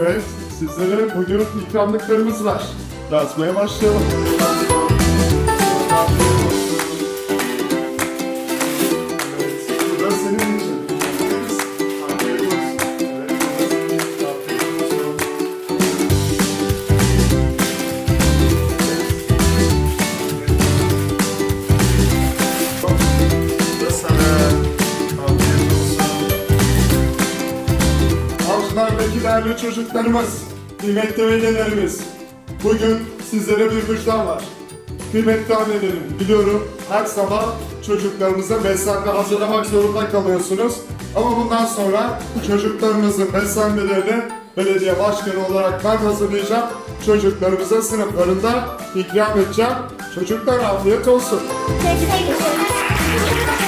Evet, sizlere bugün ikramlıklarımız var. Dağıtmaya başlayalım. Avcılardaki değerli çocuklarımız, kıymetli velilerimiz, bugün sizlere bir müjdem var. Kıymetli annelerim, biliyorum her sabah çocuklarımıza beslenme hazırlamak zorunda kalıyorsunuz. Ama bundan sonra çocuklarınızın beslenmelerini belediye başkanı olarak ben hazırlayacağım. Çocuklarımıza sınıflarında ikram edeceğim. Çocuklar afiyet olsun. Peki, peki.